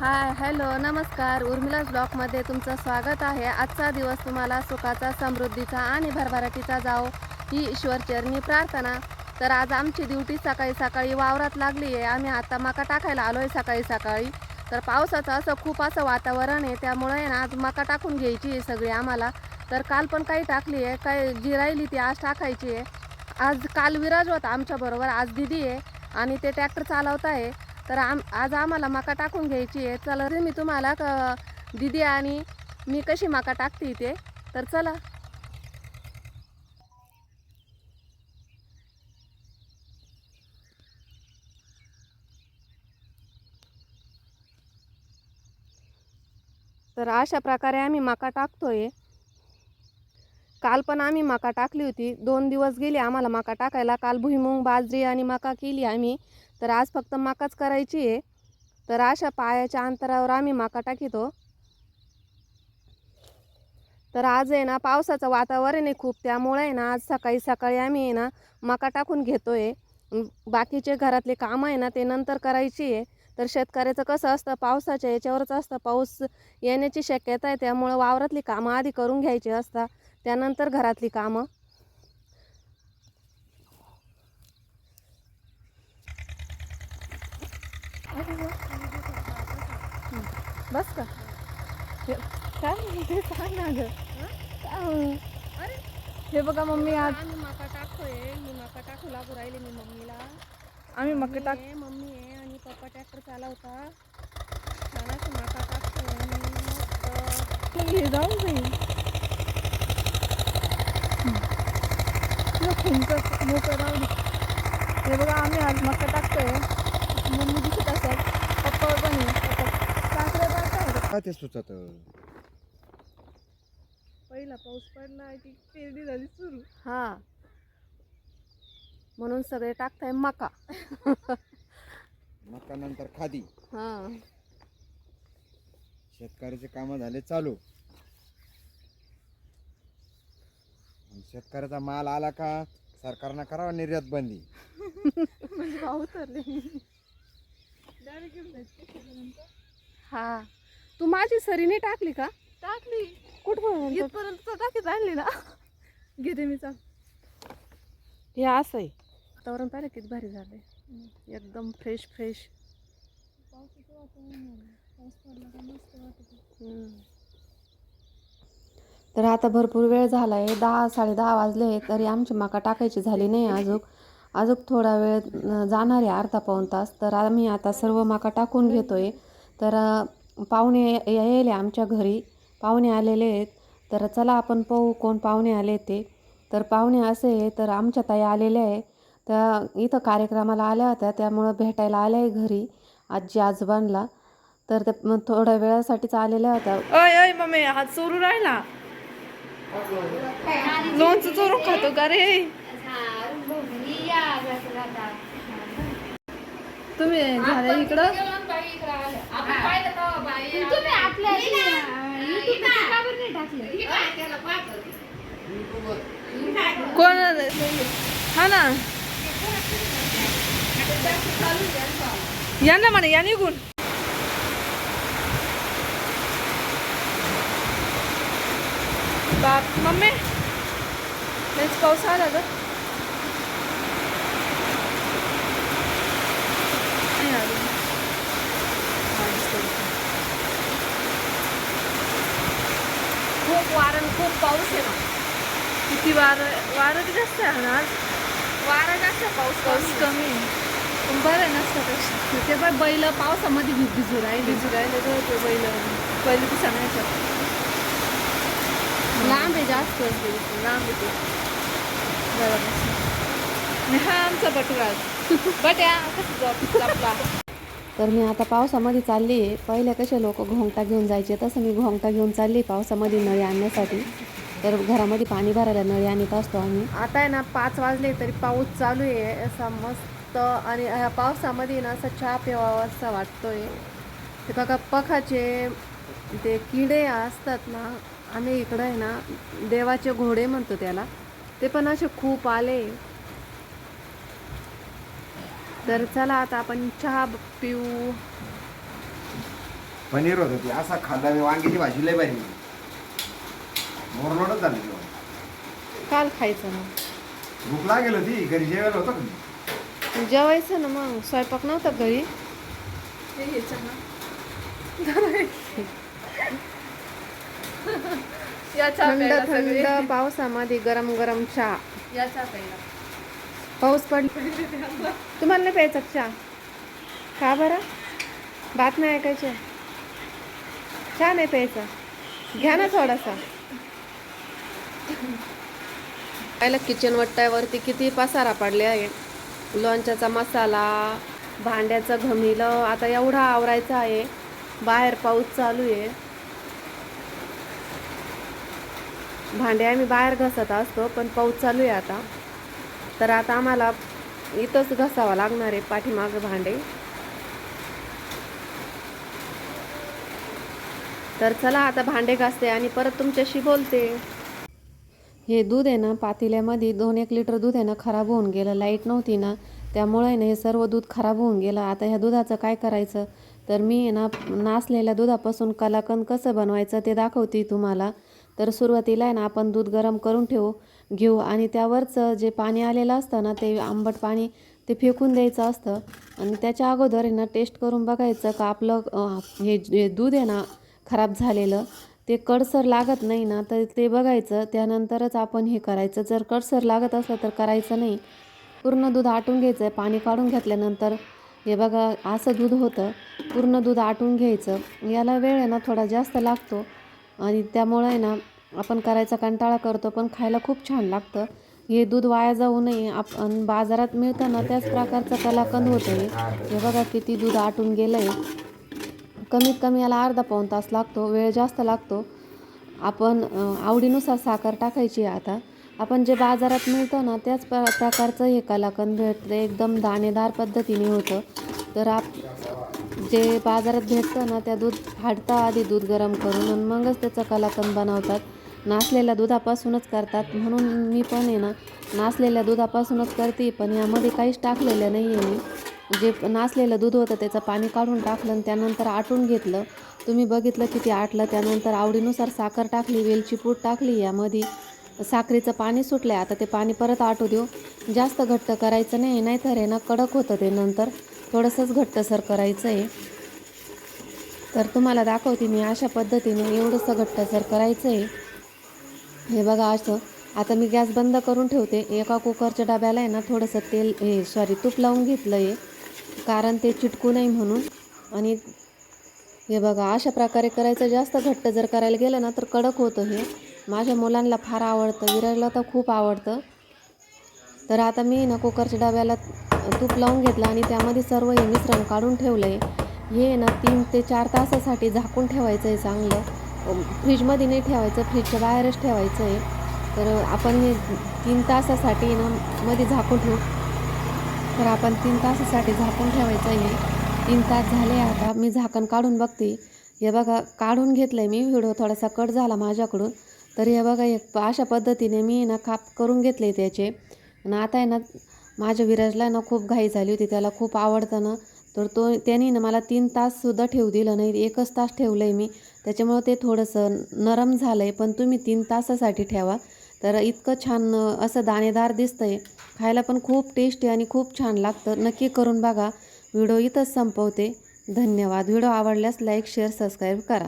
Hi hello नमस्कार. उर्मिला ब्लॉकमध्ये तुमचं स्वागत आहे. आजचा दिवस तुम्हाला सुखाचा समृद्धीचा आणि भरभराटीचा जाओ ही ईश्वरचरणी प्रार्थना. तर आज आमची ड्युटी सकाळी सकाळी वावरात लागली आहे. आम्ही आता मका टाकायला आलो आहे सकाळी सकाळी. तर पावसाचं असं खूप असं वातावरण आहे. त्यामुळे आहे ना आज मका टाकून घ्यायची आहे सगळी आम्हाला. तर काल पण काही टाकली आहे. काय जी राहिली ती आज टाकायची आहे. आज काल विराज होता आमच्याबरोबर आज दिदी आहे आणि ते ट्रॅक्टर चालवत आहे. तर आम आज आम्हाला मका टाकून घ्यायची आहे. चला रे मी तुम्हाला क दिदी आणि मी कशी मका टाकते ते तर चला. तर अशा प्रकारे आम्ही मका टाकतोय. काल पण आम्ही मका टाकली होती. दोन दिवस गेले आम्हाला मका टाकायला. काल भुईमुंग बाजरी आणि मका केली आम्ही. तर आज फक्त मकाच करायची आहे. तर अशा पायाच्या अंतरावर आम्ही मका टाकितो. तर आज आहे ना पावसाचं वातावरण आहे खूप. त्यामुळे आहे ना आज सकाळी सकाळी आम्ही आहे ना मका टाकून घेतो आहे बाकीचे घरातले कामं आहे ना ते नंतर करायची आहे. तर शेतकऱ्याचं कसं असतं पावसाच्या याच्यावरच असतं. पाऊस येण्याची शक्यता आहे. त्यामुळं वावरातली कामं आधी करून घ्यायची असतात. त्यानंतर घरातली कामं. बस का? हे- काय? म्हणते सांग ना ग? हे बघा मम्मी आज आम्ही मका टाकतोय. मी मका टाकू लागू राहिले मी मम्मीला. आम्ही मका टाक मम्मी आहे, आणि पप्पा ट्रॅक्टर चालवता. छान मका टाकतोय आणि मस्त. हे जाऊ जाईल तुमचं मोकळं राहू. हे बघा आम्ही आज मका टाकतोय मम्मी दिसत असत पप्पा पण ते सुचत पहिला पाऊस पडला की पेरणी झाली सुरू. हा. म्हणून सगळे टाकताय मका. मका नंतर खादी. हा. शेतकऱ्याचे काम झाले चालू. शेतकऱ्याचा माल आला का सरकारनं करावा निर्यात बंदी? म्हणजे भाऊ उतरले हा. तू माझी सरीने टाकली का? टाकली. कुठं इथपर्यंत टाकीत आणली ना. घेते मी चाल. हे असं आहे. वातावरण पाहिलं किती भारी झालंय. एकदम फ्रेश फ्रेश तर आता भरपूर वेळ झाला आहे दहा साडे दहा वाजले तरी आमची माका टाकायची झाली नाही अजून. अजून थोडा वेळ जाणार आहे अर्धा पाऊण तास. तर आम्ही आता सर्व माका टाकून घेतो आहे तर पाहुणे यायले आमच्या घरी. पाहुणे आलेले आहेत. तर चला आपण पाहू कोण पाहुणे आले ते. तर पाहुणे असे आहे तर आमच्या ताई आलेल्या आहे. त्या इथं कार्यक्रमाला आल्या होत्या त्यामुळं भेटायला आल्या आहे घरी आजी आजोबांना तर ते थोड्या वेळासाठीच आलेल्या होत्या. मम्मी हात चोरू राहिला. लोणचं चोरून खातो का रे? तुम्ही झाले इकडं? कोण हा ना. या ना म्हणे या निघून. बाप. मम्मी लयच पाऊस आला नाही. हा. खूप वारण खूप पाऊस आहे ना. किती वार वारं जास्त आहे ना आज? वारा जास्त पाऊस पाऊस कमी आहे. पण बरं आहे नसतं ते पण बैल पावसामध्ये भिजू राहिले. भिजू राहिले तर ते बैल पहिले ती सांगायचं लांब आहे जास्त लांब येते बरोबर. हा आमचा बटुराज बट्या कसं तर मी आता पावसामध्ये चालली आहे. पहिले कसे लोक घोंगटा घेऊन जायचे तसं मी घोंगटा घेऊन चालली पावसामध्ये नळी आणण्यासाठी. तर घरामध्ये पाणी भरायला नळी आणत असतो आम्ही. आता आहे ना पाच वाजले तरी पाऊस चालू आहे. असा मस्त आणि ह्या पावसामध्ये ना असा चहा प्यावा असा वाटतोय. ते बघा पखाचे ते किडे असतात ना आम्ही इकडं आहे ना देवाचे घोडे म्हणतो त्याला. ते पण असे खूप आले. तर चला आता आपण चहा पिऊ. पनीर होतं ते. असा खाल्ला मी वांग्याची भाजी लय भारी मोरलोडच झालं जेवण. काल खायचं मग भूक लागेल होती. घरी जेवायला होतं का मी? जेवायचं ना मग. स्वयंपाक नव्हता घरी. हे ना. या चहा थंड प्यायला सगळे. थंड पावसामध्ये गरम गरम चहा. या चहा प्यायला. पाऊस पडला तुम्हाला नाही प्यायचा का चहा? का बरं. बातम्या ऐकायच्या चहा नाही प्यायचा. घ्या ना थोडासा. पाहिलं किचन वट्ट्यावरती किती पसारा पडले आहे. लोणच्याचा मसाला भांड्याचं घमिलं. आता एवढा आवरायचं आहे. बाहेर पाऊस चालू आहे. भांडे आम्ही बाहेर घसत असतो पण पाऊस चालू आहे आता. तर आता आम्हाला इथंच घसावं लागणार आहे पाठीमागं भांडे. तर चला आता भांडे घासते आणि परत तुमच्याशी बोलते. हे दूध आहे ना पातेल्यामध्ये दोन एक लिटर दूध आहे ना खराब होऊन गेलं. लाइट नव्हती ना त्यामुळे ना हे सर्व दूध खराब होऊन गेलं. आता ह्या दुधाचं काय करायचं? तर मी आहे ना नासलेल्या दुधापासून कलाकंद कसं बनवायचं ते दाखवते तुम्हाला. तर सुरुवातीला आहे ना आपण दूध गरम करून ठेवू घेऊ आणि त्यावरचं जे पाणी आलेलं असतं ना ते आंबट पाणी ते फेकून द्यायचं असतं. आणि त्याच्या अगोदर आहे ना टेस्ट करून बघायचं का आपलं हे जे दूध आहे ना खराब झालेलं ते कडसर लागत नाही ना तर ते बघायचं. त्यानंतरच आपण हे करायचं. जर कडसर लागत असलं तर करायचं नाही. पूर्ण दूध आटून घ्यायचं आहे पाणी काढून घेतल्यानंतर. हे बघा असं दूध होतं. पूर्ण दूध आटून घ्यायचं. याला वेळ आहे ना थोडा जास्त लागतो. आणि त्यामुळे आहे ना आपण करायचा कंटाळा करतो पण खायला खूप छान लागतं. हे दूध वाया जाऊ नये. आपण बाजारात मिळतं ना त्याच प्रकारचं कलाकंद होतं हे. हे बघा किती दूध आटून गेलं आहे कमीत कमी याला अर्धा पाऊण तास लागतो वेळ जास्त लागतो. आपण आवडीनुसार साखर टाकायची आहे आता. आपण जे बाजारात मिळतं ना त्याच प्रकारचं हे कलाकंद भेटतं. एकदम दाणेदार पद्धतीने होतं. तर आप जे बाजारात भेटतं ना त्या दूध फाडता आधी दूध गरम करून आणि मगच त्याचा कलाकंद बनवतात. नासलेल्या दुधापासूनच करतात. म्हणून मी पण आहे ना नासलेल्या दुधापासूनच करते पण यामध्ये काहीच टाकलेलं नाही आहे मी. जे नासलेलं दूध होतं त्याचं पाणी काढून टाकलं आणि त्यानंतर आटून घेतलं. तुम्ही बघितलं किती आटलं. त्यानंतर आवडीनुसार साखर टाकली वेलची पूड टाकली यामध्ये. साखरेचं पाणी सुटलं आहे आता ते पाणी परत आटू देऊ. जास्त घट्ट करायचं नाही नाहीतर आहे ना कडक होतं ते नंतर. थोडंसंच घट्टसर करायचं आहे. तर तुम्हाला दाखवते मी अशा पद्धतीने एवढंसं घट्टसर करायचं आहे. हे बघा असं. आता मी गॅस बंद करून ठेवते. एका कुकरच्या डब्याला आहे ना थोडंसं तेल हे सॉरी तूप लावून घेतलं आहे कारण ते चिटकू नये म्हणून. आणि हे बघा अशा प्रकारे करायचं जास्त घट्ट जर करायला गेलं ना तर कडक होतं हे. माझ्या मुलांना फार आवडतं विरायला तर खूप आवडतं. तर आता मी ना कुकरच्या डब्याला तूप लावून घेतलं आणि त्यामध्ये सर्व हे मिश्रण काढून ठेवलं आहे हे ना तीन ते चार तासासाठी झाकून ठेवायचं आहे चांगलं फ्रीजमध्ये नाही ठेवायचं फ्रीजच्या बाहेरच ठेवायचं आहे तर आपण हे तीन तासासाठी ना मध्ये झाकून ठेवू. तर आपण तीन तासासाठी झाकून ठेवायचं आहे तीन तास झाले आता मी झाकण काढून बघते. हे बघा काढून घेतलं आहे मी व्हिडिओ थोडासा कट झाला माझ्याकडून. तर हे बघा एक अशा पद्धतीने मी ना काप करून घेतले त्याचे. आणि आता आहे ना माझ्या विराजला ना खूप घाई झाली होती त्याला खूप आवडतं ना. तर तो त्यांनी ना मला तीन ताससुद्धा ठेवू दिलं नाही एकच तास ठेवलं आहे मी. त्याच्यामुळं ते थोडंसं नरम झालं आहे पण तुम्ही तीन तासासाठी ठेवा. तर इतकं छान असं दाणेदार दिसतं आहे खायला पण खूप टेस्टी आणि खूप छान लागतं. नक्की करून बघा. व्हिडिओ इथंच संपवते. धन्यवाद. व्हिडिओ आवडल्यास लाईक शेअर सबस्क्राईब करा.